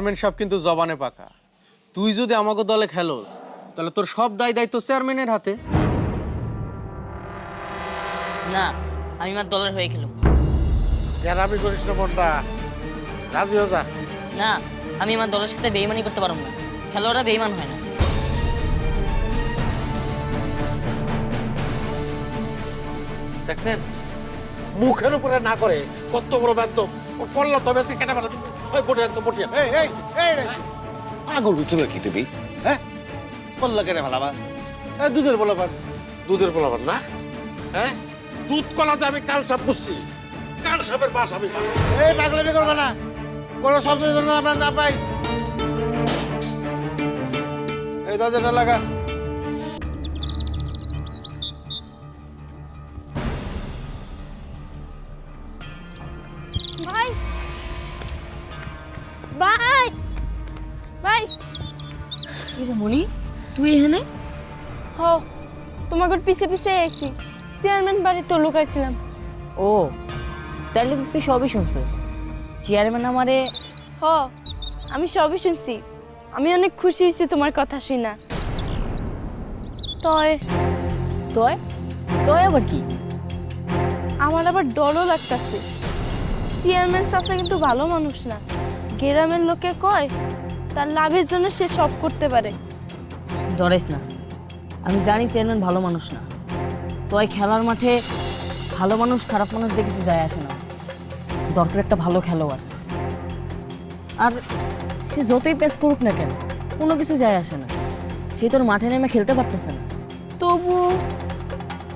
Chairman সাহেব কিন্তু জবানে পাকা। তুই যদি আমাকে দলে খেলোস তাহলে তোর সব দায় দায়িত্ব চেয়ারম্যানের হাতে। না আমি আমার দলের হয়ে খেলব। আমি করিস না রাজি হয়ে যা। না আমি আমার দলের সাথে বেইমানি করতে পারব না। খেলোয়াড়রা বেইমান হয় না। দেখছেন? মুখের উপরে না করে কত বড় ব্যর্থ। ও করল তবে সে কেটে ফেলা ওই বটে একদম বটিয়া এই এই এই রে। পাগল হইছো নাকি তুমি? হ্যাঁ? বললা কেন ভালাবা এই দুধের বলাবার দুধের পোলাবার না? হ্যাঁ? দুধ কলাতে আমি কাল সাপ বুঝছি কাল সাপের বাস আমি। এই পাগলামি করবে না। কোনো শব্দ যেন আমরা না পাই। এই দরজাটা লাগা। ভাই ভাই! ভাই! কি রে মনি তুই এখানে? হ তোমাকে পিছে পিছে আইছি। চেয়ারম্যান বাড়ি তো লুকাইছিলাম ও তাহলে তো তুই সবই শুনছিস। চেয়ারম্যান আমারে হ আমি সবই শুনছি। আমি অনেক খুশি হয়েছি তোমার কথা শুনা তয়। তয়? তয় আবার কি? আমার আবার ডরও লাগতেছে। চেয়ারম্যান চাচা কিন্তু ভালো মানুষ না। গ্রামের লোকে কয় তার লাভের জন্য সে সব করতে পারে। ডরেস না। আমি জানি চেয়ারম্যান ভালো মানুষ না। তয় খেলার মাঠে ভালো মানুষ খারাপ মানুষ দিয়ে কিছু যায় আসে না। দরকার একটা ভালো খেলোয়াড়। আর সে যতই পেস করুক না কেন কোনো কিছু যায় আসে না। সে তোর মাঠে নেমে খেলতে পারতেছে না। তবু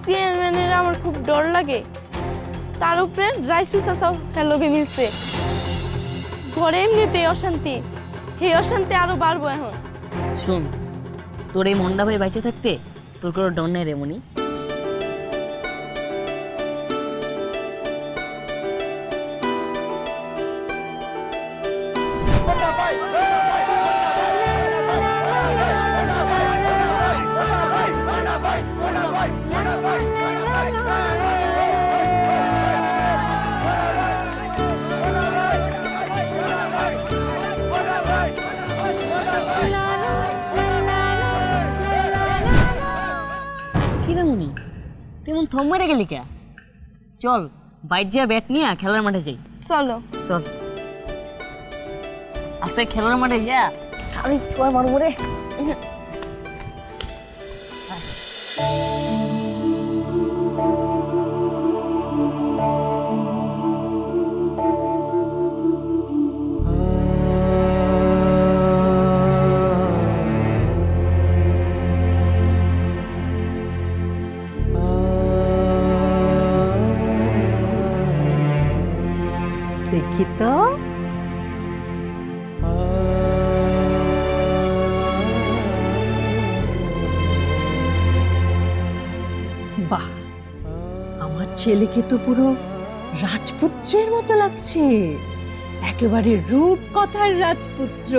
চেয়ারম্যানের আমার খুব ডর লাগে। তার উপরে রাইসু চাচাও হ্যালোগে মিলছে। ঘরে এমনিতে অশান্তি। এই অশান্তি আরও বাড়বো এখন। শোন, তোর এই মন্ডা ভাই বাইচে থাকতে তোর কোনো ডন নেই রে মনি। এমন থম মেরে গেলি কে? চল বাইর যা ব্যাট নিয়ে খেলার মাঠে যাই। চলো। চল। আচ্ছা খেলার মাঠে যা। আমি ছয় মারবো রে। দেখি তো। বাহ, আমার ছেলেকে তো পুরো রাজপুত্রের মতো লাগছে। একেবারে রূপকথার রাজপুত্র।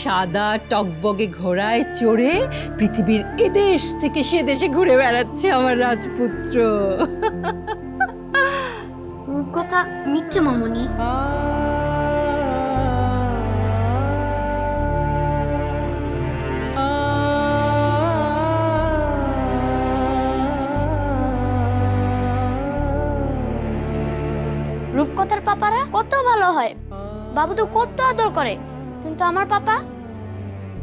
সাদা টকবগে ঘোড়ায় চড়ে পৃথিবীর এদেশ থেকে সে দেশে ঘুরে বেড়াচ্ছে আমার রাজপুত্র। কথা মিথ্যে মামনি রূপকথার পাপারা কত ভালো হয়। বাবু তো কত আদর করে। কিন্তু আমার পাপা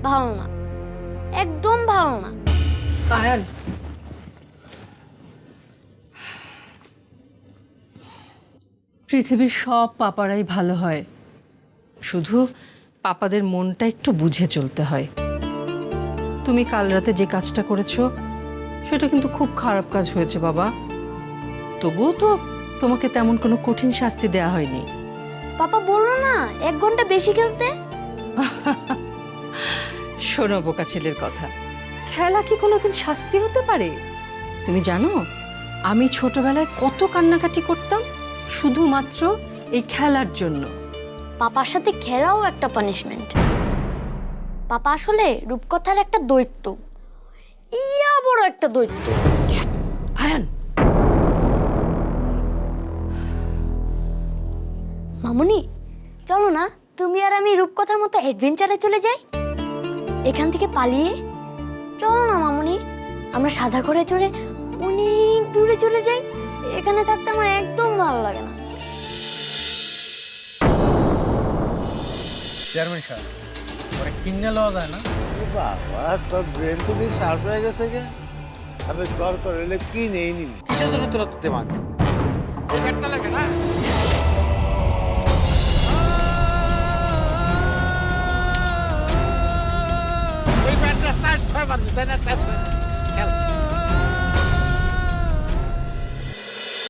ভালো না। একদম ভালো না। আয়ান পৃথিবীর সব পাপারাই ভালো হয়। শুধু পাপাদের মনটা একটু বুঝে চলতে হয়। তুমি কাল রাতে যে কাজটা করেছ সেটা কিন্তু খুব খারাপ কাজ হয়েছে বাবা। তবুও তো তোমাকে তেমন কোনো কঠিন শাস্তি দেয়া হয়নি। পাপা বলল না এক ঘণ্টা বেশি খেলতে? শোনো বোকা ছেলের কথা। খেলা কি কোনোদিন শাস্তি হতে পারে? তুমি জানো আমি ছোটবেলায় কত কান্নাকাটি করতাম? শুধুমাত্র এই খেলার জন্য। পাপার সাথে খেলাও একটা পানিশমেন্ট পাপা আসলে রূপকথার একটা দৈত্য। ইয়া বড় একটা দৈত্য। আয়ান। মামুনি চলো না তুমি আর আমি রূপকথার মতো অ্যাডভেঞ্চারে চলে যাই। এখান থেকে পালিয়ে চলো না মামুনি আমরা সাদা করে চড়ে অনেক দূরে চলে যাই। এখানে থাকতে আমার একদম ভালো লাগে না। চেয়ারম্যান সাহেব ওরা কিনে লওয়া যায় না? বাবা তোর ব্রেন তো দিয়ে শার্প হয়ে গেছে কে আমি দরকার হলে কি নেই নি। কিসের জন্য তোরা তো দেমাগ এই লাগে না? এই ব্যাটটা চার ছয় বাজে তাই না